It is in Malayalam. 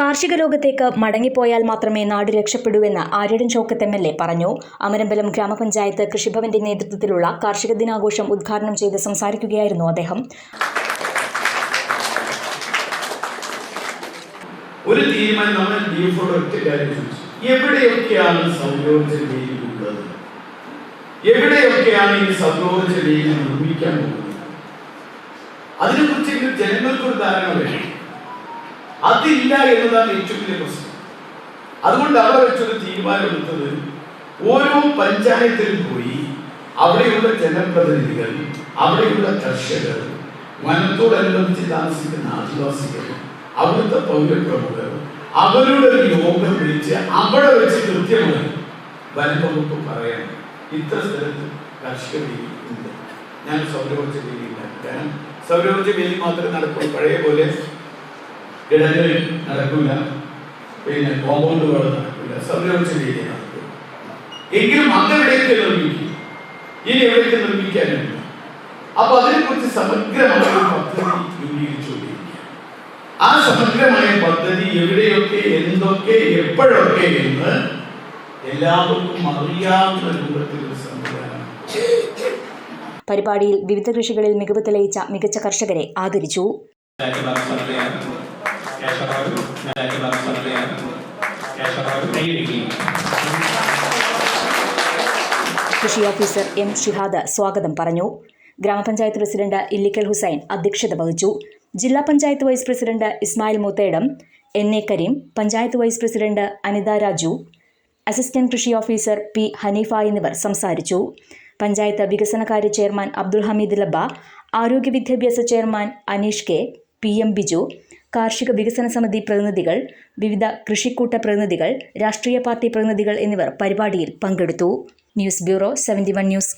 കാർഷിക ലോകത്തേക്ക് മടങ്ങിപ്പോയാൽ മാത്രമേ നാട് രക്ഷപ്പെടൂവെന്ന് Aryadan Shoukath M L A പറഞ്ഞു. അമരമ്പലം ഗ്രാമപഞ്ചായത്ത് കൃഷിഭവന്റെ നേതൃത്വത്തിലുള്ള കാർഷിക ദിനാഘോഷം ഉദ്ഘാടനം ചെയ്ത് സംസാരിക്കുകയായിരുന്നു അദ്ദേഹം. ഒരു തീരുമാനം നമ്മൾ ഡി എഫോട് ഒറ്റ കാര്യം എവിടെയൊക്കെയാണ് സൗരോർജ വേലി ഉള്ളത്? എവിടെയൊക്കെയാണ് ഈ സൗരോർജ വേലി നിർമ്മിക്കാൻ പോകുന്നത്? അതിനെക്കുറിച്ച് ജനങ്ങൾക്കൊരു ധാരണ വേണം. അതില്ല എന്നതാണ് ഏറ്റവും വലിയ പ്രശ്നം. അതുകൊണ്ട് അവിടെ വെച്ചൊരു തീരുമാനമെടുത്തത് ഓരോ പഞ്ചായത്തിലും പോയി അവിടെയുള്ള ജനപ്രതിനിധികൾ അവിടെയുള്ള കർഷകർ വനത്തോടനുബന്ധിച്ച് താമസിക്കുന്ന ആദിവാസികൾ അവിടുത്തെ പൗരപ്രമുഖർ അവരുടെ ഒരു യോഗം വിളിച്ച് അവിടെ വെച്ച് കൃത്യമായി വനംവകുപ്പ് പറയണം ഇത്ര സ്ഥലത്ത് കർഷക വേലി ഉണ്ട്. ഞാൻ സൗരോർജ വേലി ഉണ്ടാക്കി കാരണം സൗരോർജ വേലി മാത്രമേ നടക്കൂ പഴയ പോലെ കിടങ്ങളിൽ നടക്കില്ല പിന്നെ കോമ്പൗണ്ടുകൾ നടക്കില്ല വേലി നടക്കില്ല എങ്കിലും അതെവിടെയൊക്കെ നിർമ്മിക്കും. ഇനി എവിടെയൊക്കെ നിർമ്മിക്കാനുണ്ട് അപ്പൊ അതിനെക്കുറിച്ച് സമഗ്രമായ പദ്ധതി രൂപീകരിച്ചുകൊണ്ടിരിക്കുക ആ സമഗ്രമായ പദ്ധതി എവിടെയൊക്കെ എന്തൊക്കെ എപ്പോഴൊക്കെ എന്ന് എല്ലാവർക്കും അറിയാവുന്ന രൂപത്തിലുള്ള സംവിധാനം. പരിപാടിയിൽ വിവിധ കൃഷികളിൽ മികവ് തെളിയിച്ച മികച്ച കർഷകരെ ആദരിച്ചു. കൃഷി ഓഫീസർ എം ഷിഹാദ് സ്വാഗതം പറഞ്ഞു. ഗ്രാമപഞ്ചായത്ത് പ്രസിഡന്റ് ഇല്ലിക്കൽ ഹുസൈൻ അധ്യക്ഷത വഹിച്ചു. ജില്ലാ panchayat vice president Ismail Muthedam N A Kareem panchayat vice president Anitha Raju assistant കൃഷി ഓഫീസർ പി ഹനീഫ എന്നിവർ സംസാരിച്ചു. പഞ്ചായത്ത് വികസനകാര്യ ചെയർമാൻ അബ്ദുൽ ഹമീദ് ലബ്ബ ആരോഗ്യ വിദ്യാഭ്യാസ chairman Aneesh K P M Biju കാർഷിക വികസന സമിതി പ്രതിനിധികൾ വിവിധ കൃഷിക്കൂട്ട പ്രതിനിധികൾ രാഷ്ട്രീയ പാർട്ടി പ്രതിനിധികൾ എന്നിവർ പരിപാടിയിൽ പങ്കെടുത്തു. News bureau seventy news.